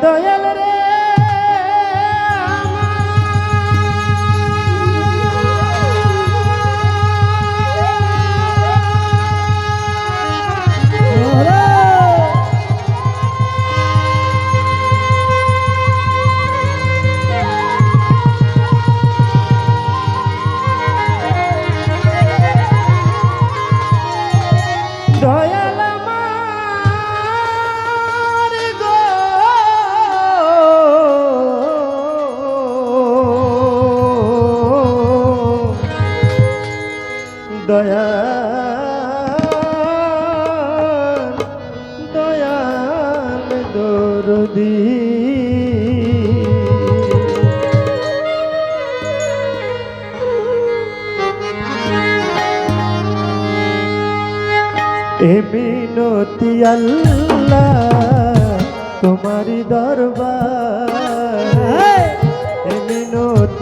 adorar. দয়া দয়াল দরদি। এমিনতি আল্লাহ তোমারি দরবার। এমিনতি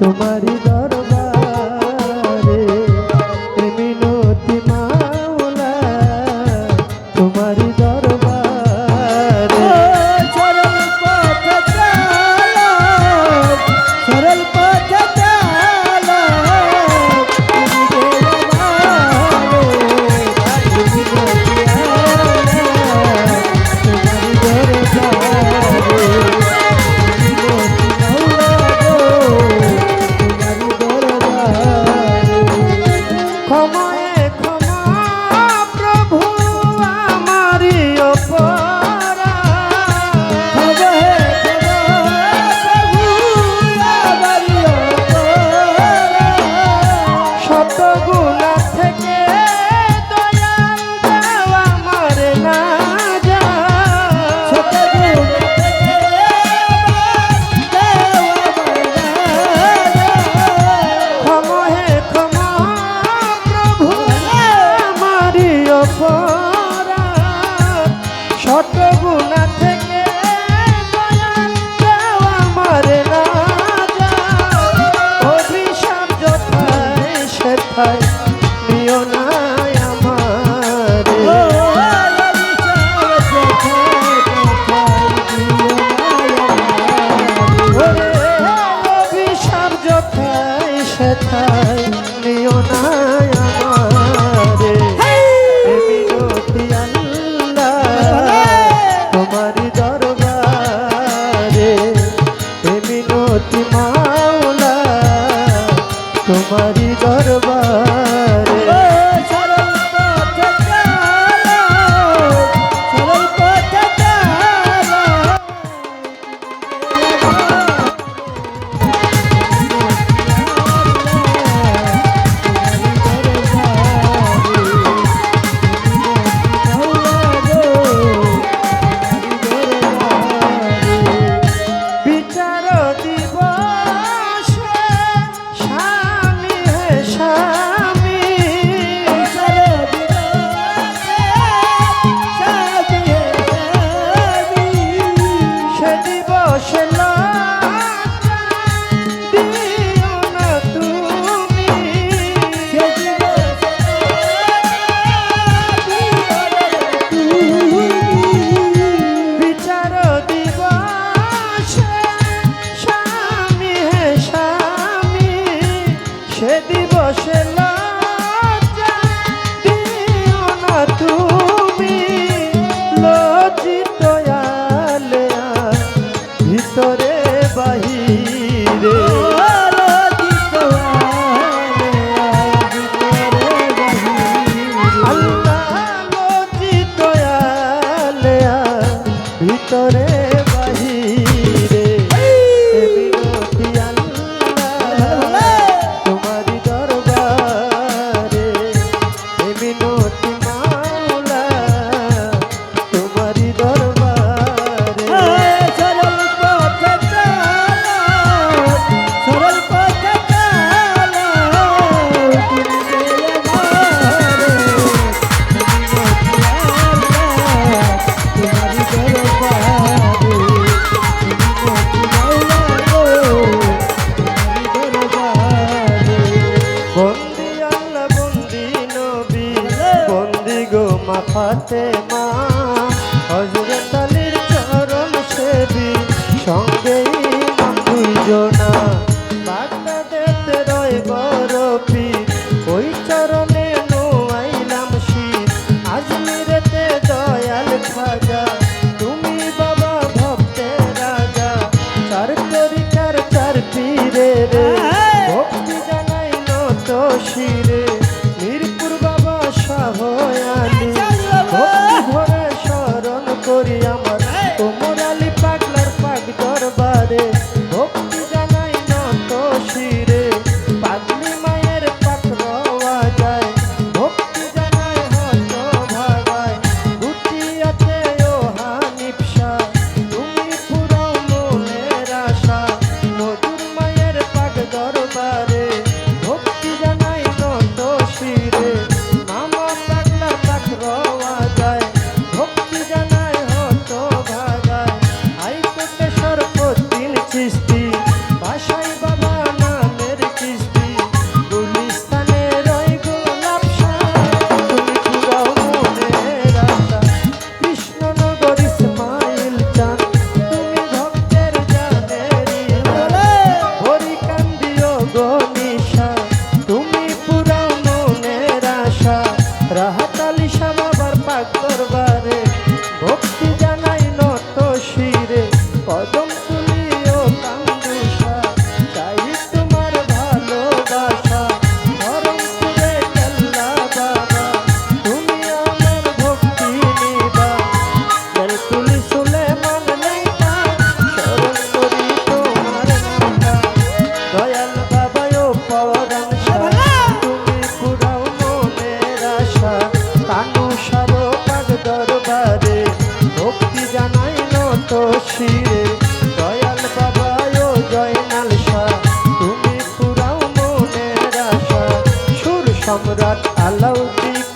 তোমারি সেথায় নিও না আমার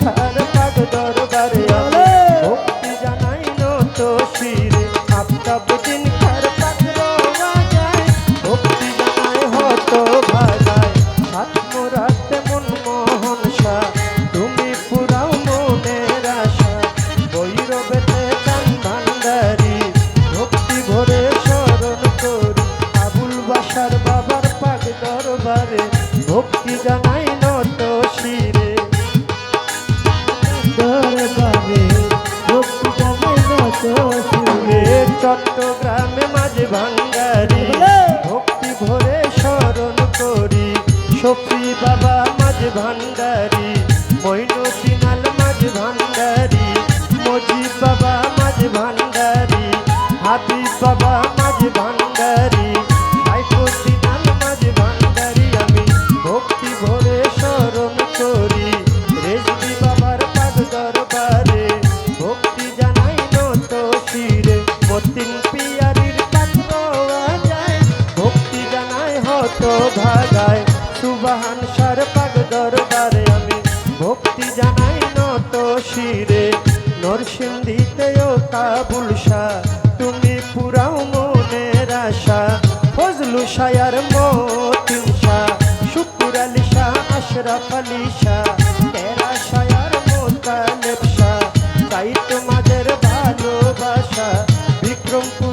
খারাপ চট্টগ্রামে মাঝে ভাঙ্গারি। ভক্তি ভরে স্মরণ করি। সফি বাবা মাঝে ভান্ডারি। ভাগায়। সুবাহান সার পাগ দরবারে আমি ভক্তি জানাই নত শিরে। নরসিংদীতেও কাবুল শাহ, তুমি পুরাও মনের আশা। ফজলু শায়ার মতিন শাহ, শুকুর আলী শাহ, আশরাফ আলী শাহ তাই তোমাদের ভালোবাসা, বিক্রমপুর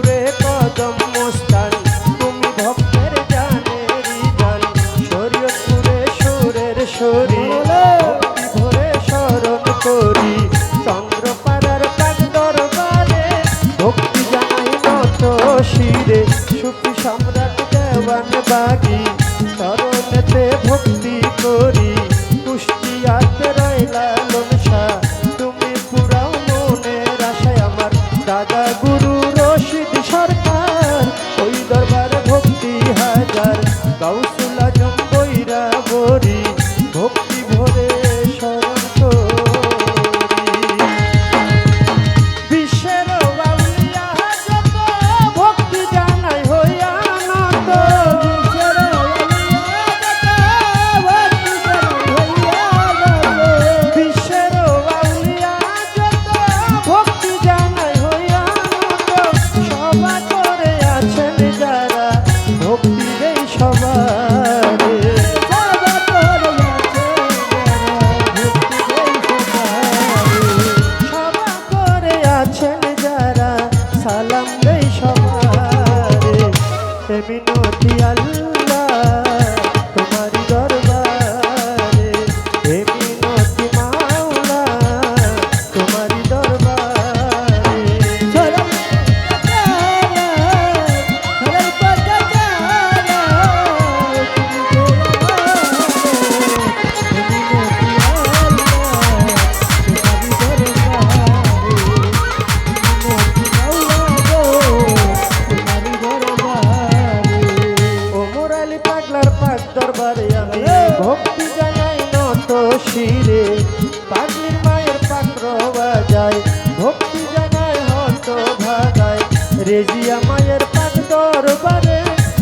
ভাগায় ভক্তি জানায় হস্ত ভাগায়, রেজিয়া মায়ের পান দরবারে।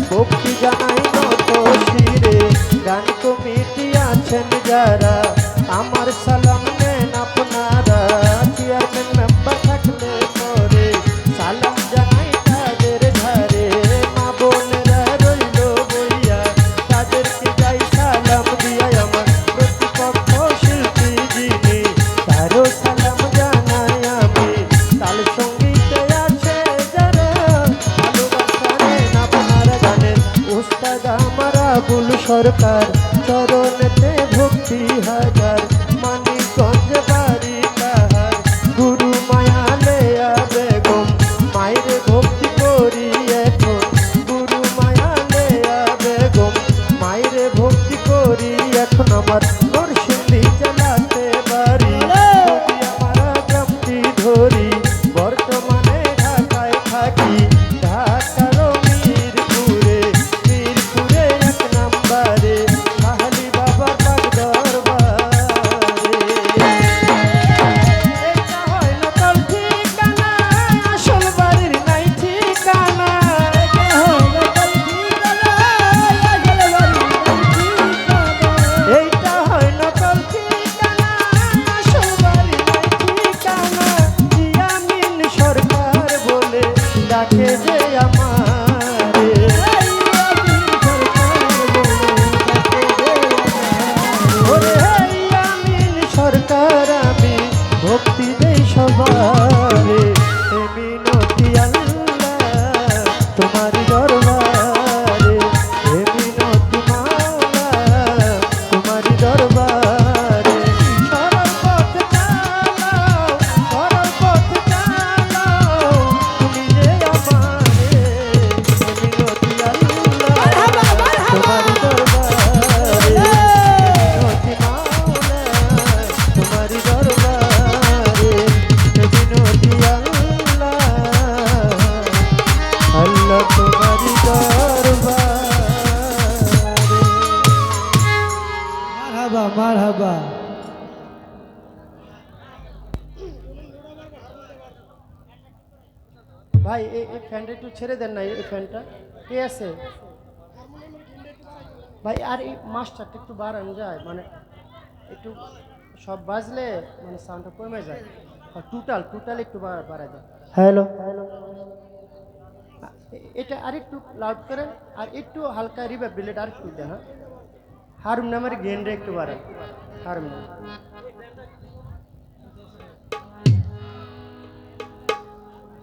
ভক্তি জানায় নত শিরে, গান কমিটি আছেন যারা। দরকার রাখে যে ভাই এই এই ফ্যানটা একটু ছেড়ে দেন না এই ফ্যানটা। কে আছে? ভাই আর এই মাস্টারটা একটু বাড়ানো যায়। মানে একটু সব বাজলে মানে সাউন্ডটা কমে যায়। আর টোটাল টোটাল একটু বাড়া যায় হ্যালো হ্যালো এটা আর একটু লাউড করেন আর একটু হালকা রিভাইভ দিলে আর একটু দেন হ্যাঁ। নামের গেনটা একটু বাড়ান। নাম